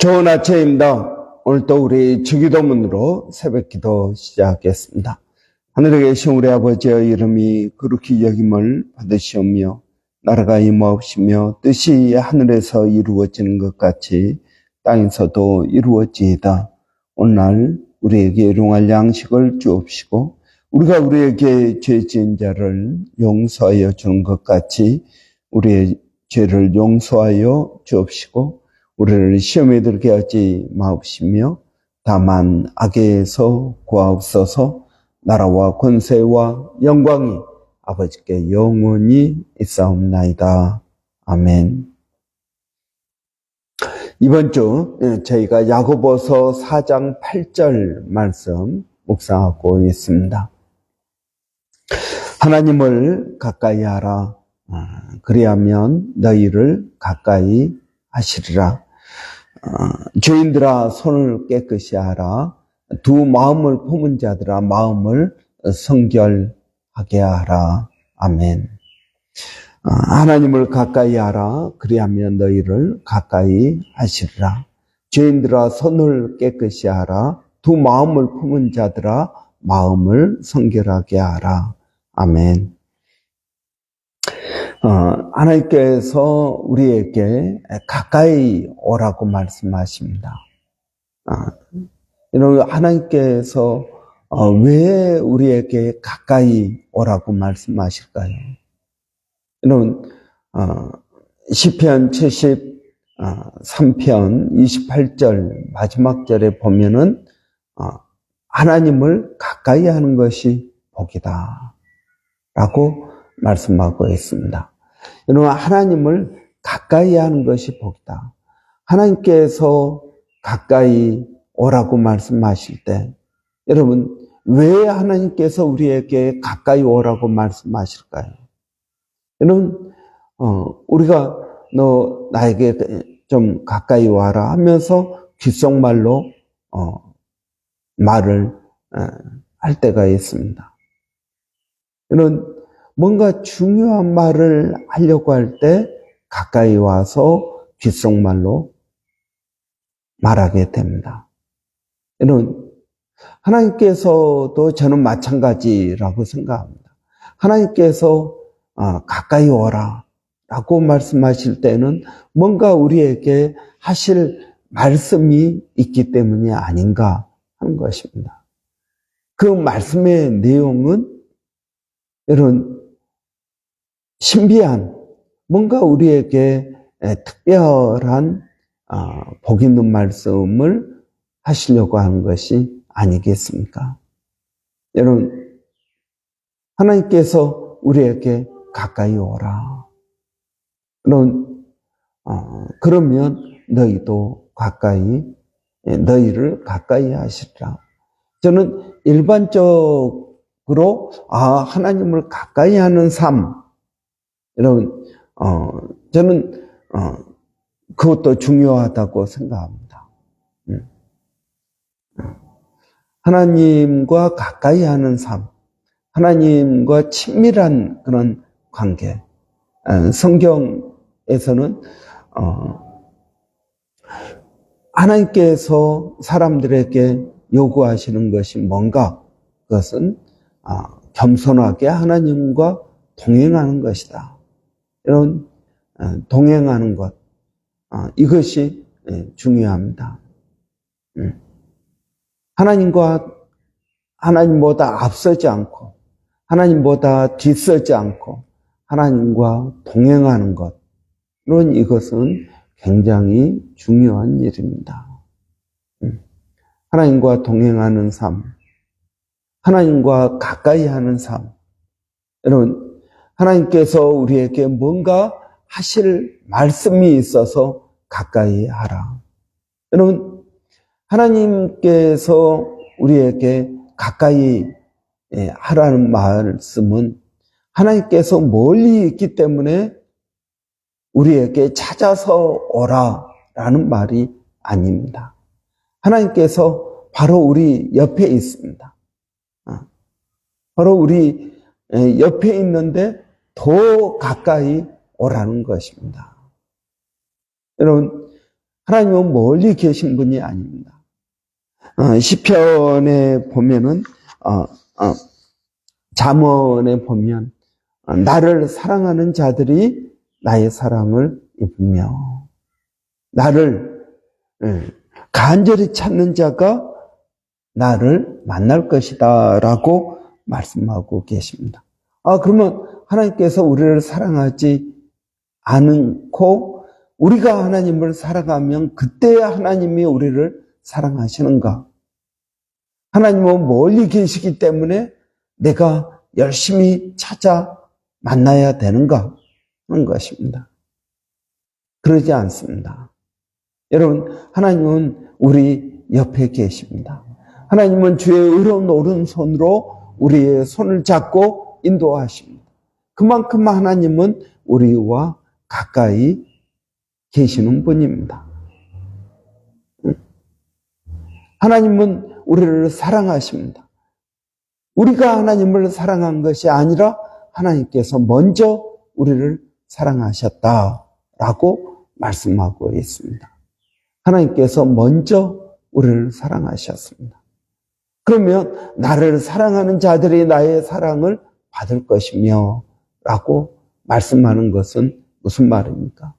좋은 아침입니다. 오늘도 우리 주기도문으로 새벽 기도 시작하겠습니다. 하늘에 계신 우리 아버지의 이름이 그렇게 여김을 받으시오며 나라가 임하옵시며 뜻이 하늘에서 이루어지는 것 같이 땅에서도 이루어지이다. 오늘 우리에게 일용할 양식을 주옵시고 우리가 우리에게 죄 지은 자를 용서하여 주는 것 같이 우리의 죄를 용서하여 주옵시고 우리를 시험에 들게 하지 마옵시며 다만 악에서 구하옵소서 나라와 권세와 영광이 아버지께 영원히 있사옵나이다. 아멘. 이번 주 예, 저희가 야고보서 4장 8절 말씀 묵상하고 있습니다. 하나님을 가까이 하라. 아, 그리하면 너희를 가까이 하시리라. 어, 죄인들아 손을 깨끗이 하라. 두 마음을 품은 자들아 마음을 성결하게 하라. 아멘. 어, 하나님을 가까이 하라. 그리하면 너희를 가까이 하시리라. 죄인들아 손을 깨끗이 하라. 두 마음을 품은 자들아 마음을 성결하게 하라. 아멘. 어, 하나님께서 우리에게 가까이 오라고 말씀하십니다. 아, 여러분, 하나님께서 어, 왜 우리에게 가까이 오라고 말씀하실까요? 여러분, 어, 시편 73편 28절 마지막 절에 보면은 어, 하나님을 가까이 하는 것이 복이다. 라고 말씀하고 있습니다. 여러분, 하나님을 가까이 하는 것이 복이다. 하나님께서 가까이 오라고 말씀하실 때, 여러분, 왜 하나님께서 우리에게 가까이 오라고 말씀하실까요? 여러분, 어, 우리가 너 나에게 좀 가까이 와라 하면서 귓속말로, 어, 말을, 어, 할 때가 있습니다. 이런 뭔가 중요한 말을 하려고 할 때 가까이 와서 귓속말로 말하게 됩니다. 이런 하나님께서도 저는 마찬가지라고 생각합니다. 하나님께서 아, 가까이 오라 라고 말씀하실 때는 뭔가 우리에게 하실 말씀이 있기 때문이 아닌가 하는 것입니다. 그 말씀의 내용은 여러분 신비한 뭔가 우리에게 특별한 아, 복 있는 말씀을 하시려고 하는 것이 아니겠습니까? 여러분 하나님께서 우리에게 가까이 오라. 여러분 어, 그러면 너희도 가까이 너희를 가까이 하시리라. 저는 일반적으로 아 하나님을 가까이 하는 삶 여러분, 어, 저는, 어, 그것도 중요하다고 생각합니다. 음. 하나님과 가까이 하는 삶, 하나님과 친밀한 그런 관계. 어, 성경에서는, 어, 하나님께서 사람들에게 요구하시는 것이 뭔가? 그것은, 어, 겸손하게 하나님과 동행하는 것이다. 이런 어, 동행하는 것 어, 이것이 예, 중요합니다. 음. 하나님과 하나님보다 앞서지 않고 하나님보다 뒤서지 않고 하나님과 동행하는 것 이런 이것은 굉장히 중요한 일입니다. 음. 하나님과 동행하는 삶, 하나님과 가까이 하는 삶. 여러분 하나님께서 우리에게 뭔가 하실 말씀이 있어서 가까이 하라. 여러분, 하나님께서 우리에게 가까이 예, 하라는 말씀은 하나님께서 멀리 있기 때문에 우리에게 찾아서 오라 라는 말이 아닙니다. 하나님께서 바로 우리 옆에 있습니다. 아, 바로 우리 예, 옆에 있는데 더 가까이 오라는 것입니다. 여러분, 하나님은 멀리 계신 분이 아닙니다. 어, 시편에 보면은 어, 어, 잠언에 보면 어, 나를 사랑하는 자들이 나의 사랑을 입으며 나를 예, 간절히 찾는 자가 나를 만날 것이다라고 말씀하고 계십니다. 아 그러면 하나님께서 우리를 사랑하지 않고 우리가 하나님을 사랑하면 그때 하나님이 우리를 사랑하시는가? 하나님은 멀리 계시기 때문에 내가 열심히 찾아 만나야 되는가? 하는 것입니다. 그러지 않습니다. 여러분, 하나님은 우리 옆에 계십니다. 하나님은 주의 의로운 오른손으로 우리의 손을 잡고 인도하십니다. 그만큼 하나님은 우리와 가까이 계시는 분입니다. 하나님은 우리를 사랑하십니다. 우리가 하나님을 사랑한 것이 아니라 하나님께서 먼저 우리를 사랑하셨다라고 말씀하고 있습니다. 하나님께서 먼저 우리를 사랑하셨습니다. 그러면 나를 사랑하는 자들이 나의 사랑을 받을 것이며 라고 말씀하는 것은 무슨 말입니까?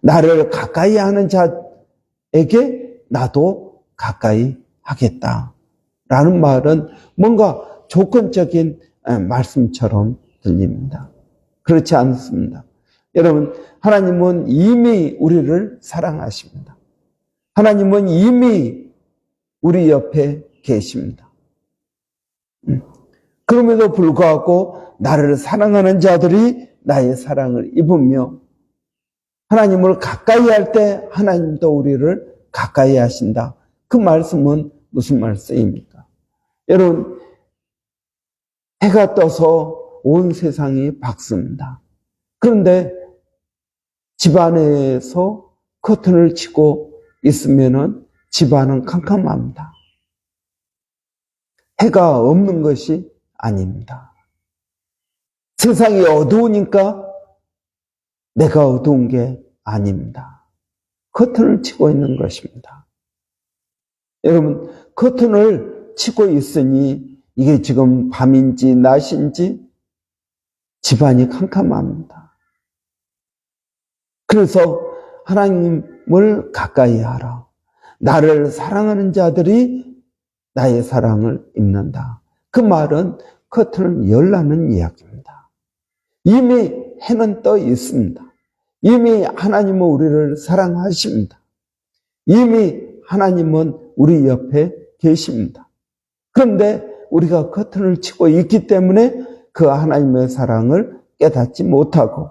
나를 가까이 하는 자에게 나도 가까이 하겠다. 라는 말은 뭔가 조건적인 말씀처럼 들립니다. 그렇지 않습니다. 여러분, 하나님은 이미 우리를 사랑하십니다. 하나님은 이미 우리 옆에 계십니다. 음. 그럼에도 불구하고 나를 사랑하는 자들이 나의 사랑을 입으며 하나님을 가까이 할 때 하나님도 우리를 가까이 하신다. 그 말씀은 무슨 말씀입니까? 여러분, 해가 떠서 온 세상이 밝습니다. 그런데 집 안에서 커튼을 치고 있으면은 집안은 캄캄합니다. 해가 없는 것이 아닙니다. 세상이 어두우니까 내가 어두운 게 아닙니다. 커튼을 치고 있는 것입니다. 여러분, 커튼을 치고 있으니 이게 지금 밤인지 낮인지 집안이 캄캄합니다. 그래서 하나님을 가까이 하라. 나를 사랑하는 자들이 나의 사랑을 입는다. 그 말은 커튼을 열라는 이야기입니다. 이미 해는 떠 있습니다. 이미 하나님은 우리를 사랑하십니다. 이미 하나님은 우리 옆에 계십니다. 그런데 우리가 커튼을 치고 있기 때문에 그 하나님의 사랑을 깨닫지 못하고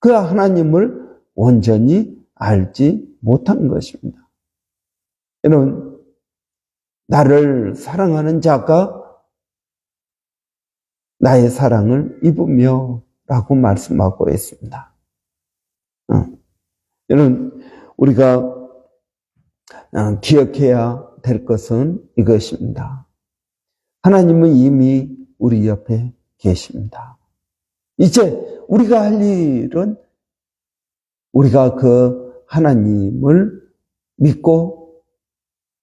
그 하나님을 온전히 알지 못한 것입니다. 여러분, 나를 사랑하는 자가 나의 사랑을 입으며 라고 말씀하고 있습니다. 어. 여러분, 우리가 어, 기억해야 될 것은 이것입니다. 하나님은 이미 우리 옆에 계십니다. 이제 우리가 할 일은 우리가 그 하나님을 믿고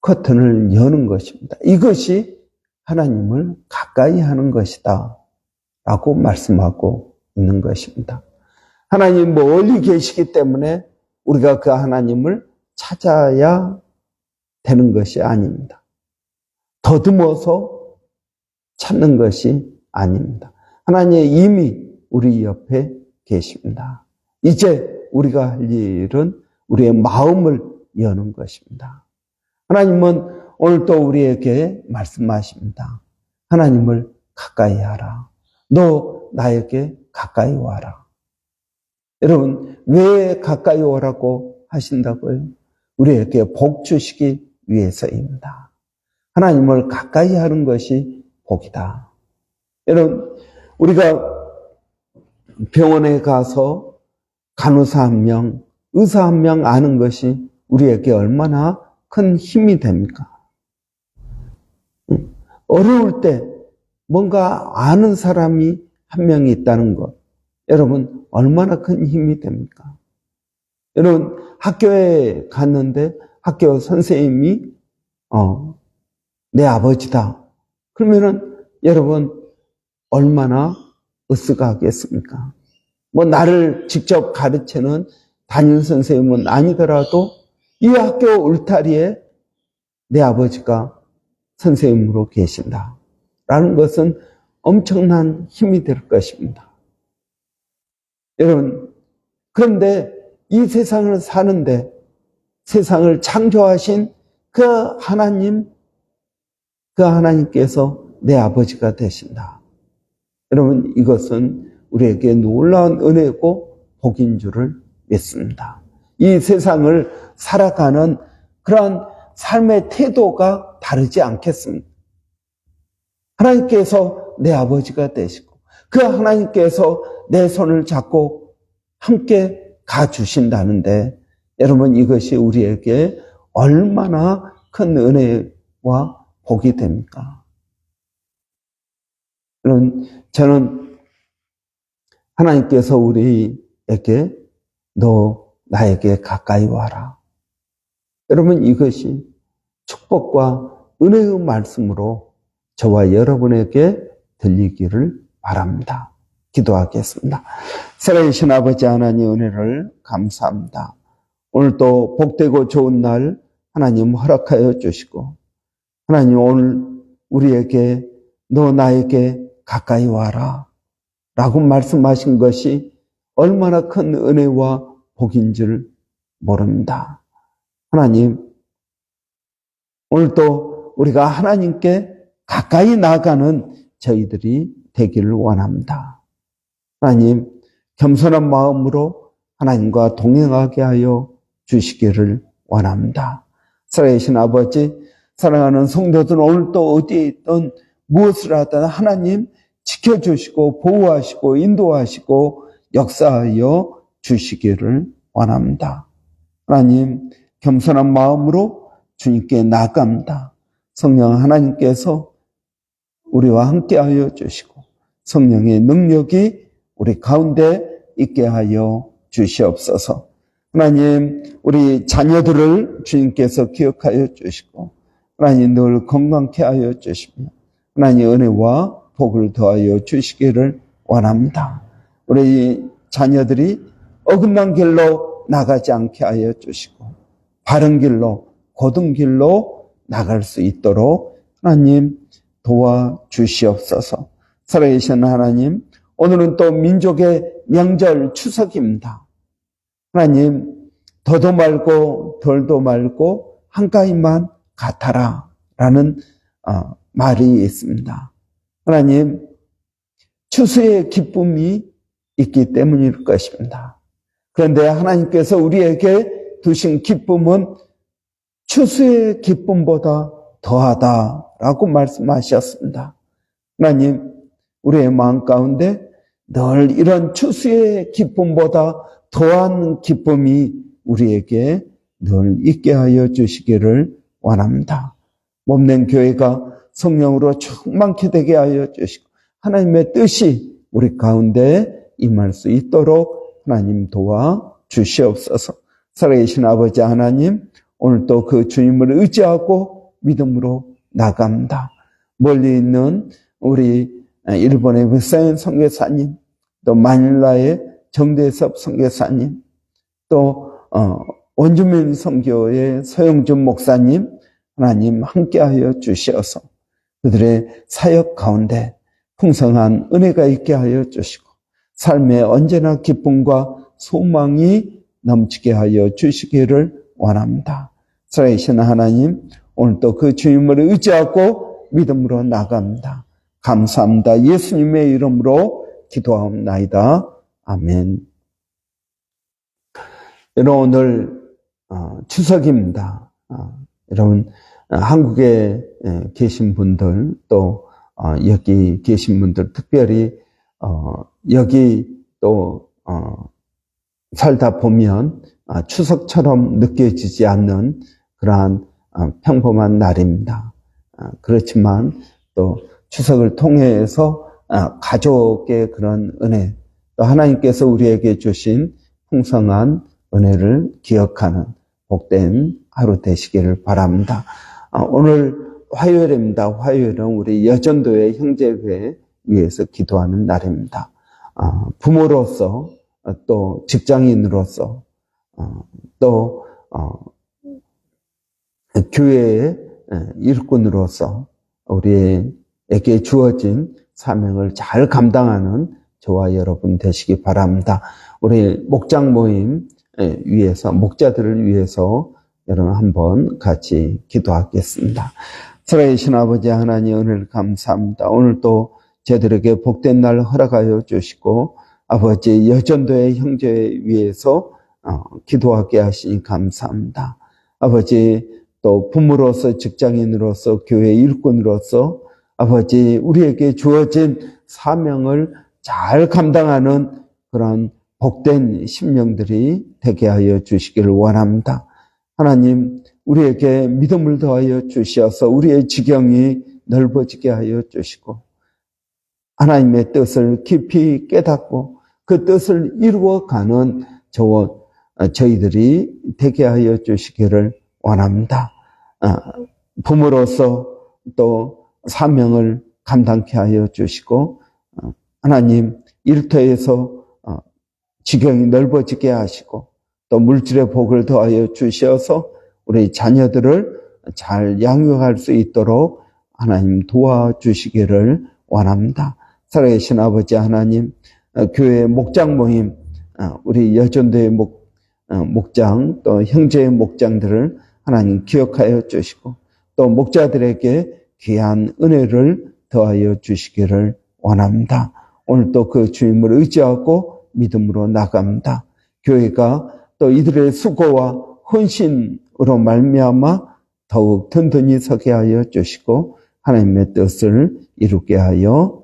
커튼을 여는 것입니다. 이것이 하나님을 가까이 하는 것이다. 라고 말씀하고 있는 것입니다. 하나님 멀리 계시기 때문에 우리가 그 하나님을 찾아야 되는 것이 아닙니다. 더듬어서 찾는 것이 아닙니다. 하나님 이미 우리 옆에 계십니다. 이제 우리가 할 일은 우리의 마음을 여는 것입니다. 하나님은 오늘 또 우리에게 말씀하십니다. 하나님을 가까이 하라. 너 나에게 가까이 와라. 여러분, 왜 가까이 오라고 하신다고요? 우리에게 복 주시기 위해서입니다. 하나님을 가까이 하는 것이 복이다. 여러분, 우리가 병원에 가서 간호사 한 명, 의사 한 명 아는 것이 우리에게 얼마나 큰 힘이 됩니까? 어려울 때 뭔가 아는 사람이 한 명이 있다는 것. 여러분, 얼마나 큰 힘이 됩니까? 여러분 학교에 갔는데 학교 선생님이 어, 내 아버지다. 그러면은 여러분 얼마나 으쓱하겠습니까? 뭐 나를 직접 가르치는 담임 선생님은 아니더라도 이 학교 울타리에 내 아버지가 선생님으로 계신다. 라는 것은 엄청난 힘이 될 것입니다. 여러분, 그런데 이 세상을 사는데 세상을 창조하신 그 하나님, 그 하나님께서 내 아버지가 되신다. 여러분, 이것은 우리에게 놀라운 은혜고 복인 줄을 믿습니다. 이 세상을 살아가는 그러한 삶의 태도가 다르지 않겠습니다. 하나님께서 내 아버지가 되시고 그 하나님께서 내 손을 잡고 함께 가주신다는데 여러분 이것이 우리에게 얼마나 큰 은혜와 복이 됩니까? 여러분 저는 하나님께서 우리에게 너 나에게 가까이 와라. 여러분 이것이 축복과 은혜의 말씀으로 저와 여러분에게 들리기를 바랍니다. 기도하겠습니다. 살아계신 아버지 하나님 은혜를 감사합니다. 오늘도 복되고 좋은 날 하나님 허락하여 주시고 하나님 오늘 우리에게 너 나에게 가까이 와라 라고 말씀하신 것이 얼마나 큰 은혜와 복인 줄 모릅니다. 하나님, 오늘도 우리가 하나님께 가까이 나가는 저희들이 되기를 원합니다. 하나님, 겸손한 마음으로 하나님과 동행하게 하여 주시기를 원합니다. 살아계신 아버지, 사랑하는 성도들 오늘도 어디에 있든 무엇을 하든 하나님 지켜주시고 보호하시고 인도하시고 역사하여 주시기를 원합니다. 하나님, 겸손한 마음으로 주님께 나갑니다. 성령 하나님께서 우리와 함께 하여 주시고 성령의 능력이 우리 가운데 있게 하여 주시옵소서. 하나님, 우리 자녀들을 주님께서 기억하여 주시고 하나님 늘 건강케 하여 주시며 하나님 은혜와 복을 더하여 주시기를 원합니다. 우리 자녀들이 어긋난 길로 나가지 않게 하여 주시고 바른 길로 고든 길로 나갈 수 있도록 하나님 도와 주시옵소서. 살아계신 하나님, 오늘은 또 민족의 명절 추석입니다. 하나님, 더도 말고 덜도 말고 한가위만 같아라 라는 어, 말이 있습니다. 하나님, 추수의 기쁨이 있기 때문일 것입니다. 그런데 하나님께서 우리에게 두신 기쁨은 추수의 기쁨보다 더하다라고 말씀하셨습니다. 하나님, 우리의 마음 가운데 늘 이런 추수의 기쁨보다 더한 기쁨이 우리에게 늘 있게 하여 주시기를 원합니다. 몸낸 교회가 성령으로 충만케 되게 하여 주시고 하나님의 뜻이 우리 가운데 임할 수 있도록 하나님 도와 주시옵소서. 살아계신 아버지 하나님, 오늘 또그 주님을 의지하고 믿음으로 나갑니다. 멀리 있는 우리 일본의 무사연 선교사님, 또 마닐라의 정대섭 선교사님, 또 어, 원주민 선교의 서영준 목사님, 하나님 함께하여 주시어서 그들의 사역 가운데 풍성한 은혜가 있게 하여 주시고 삶에 언제나 기쁨과 소망이 넘치게 하여 주시기를 원합니다. 살아계신 하나님, 오늘도 그 주님을 의지하고 믿음으로 나갑니다. 감사합니다. 예수님의 이름으로 기도하옵나이다. 아멘. 여러분, 오늘 어, 추석입니다. 어, 여러분, 어, 한국에 계신 분들, 또 여기 계신 분들, 특별히 여기 또 살다 보면 추석처럼 느껴지지 않는 그러한 평범한 날입니다. 그렇지만 또 추석을 통해서 가족의 그런 은혜, 또 하나님께서 우리에게 주신 풍성한 은혜를 기억하는 복된 하루 되시기를 바랍니다. 아, 오늘 화요일입니다. 화요일은 우리 여전도의 형제회 위해서 기도하는 날입니다. 아, 부모로서 어, 또 직장인으로서 어, 또 어, 교회의 일꾼으로서 우리에게 주어진 사명을 잘 감당하는 저와 여러분 되시기 바랍니다. 우리 목장 모임 위해서 목자들을 위해서 여러분 한번 같이 기도하겠습니다. 살아계신 아버지 하나님 은혜를 감사합니다. 오늘 또 저들에게 복된 날 허락하여 주시고 아버지 여전도의 형제 위해서 어, 기도하게 하시니 감사합니다. 아버지 또 부모로서 직장인으로서 교회 일꾼으로서 아버지 우리에게 주어진 사명을 잘 감당하는 그런 복된 심령들이 되게 하여 주시기를 원합니다. 하나님 우리에게 믿음을 더하여 주시어서 우리의 지경이 넓어지게 하여 주시고 하나님의 뜻을 깊이 깨닫고 그 뜻을 이루어가는 저와 저희들이 되게 하여 주시기를 원합니다. 아, 부모로서 또 사명을 감당케 하여 주시고 어, 하나님 일터에서 어, 지경이 넓어지게 하시고 또 물질의 복을 더하여 주셔서 우리 자녀들을 잘 양육할 수 있도록 하나님 도와주시기를 원합니다. 살아계신 아버지 하나님, 어, 교회 목장 모임, 우리 여전도의 목, 목장, 또 형제의 목장들을 하나님 기억하여 주시고 또 목자들에게 귀한 은혜를 더하여 주시기를 원합니다. 오늘 또그 주임을 의지하고 믿음으로 나갑니다. 교회가 또 이들의 수고와 헌신으로 말미암아 더욱 든든히 서게 하여 주시고 하나님의 뜻을 이루게 하여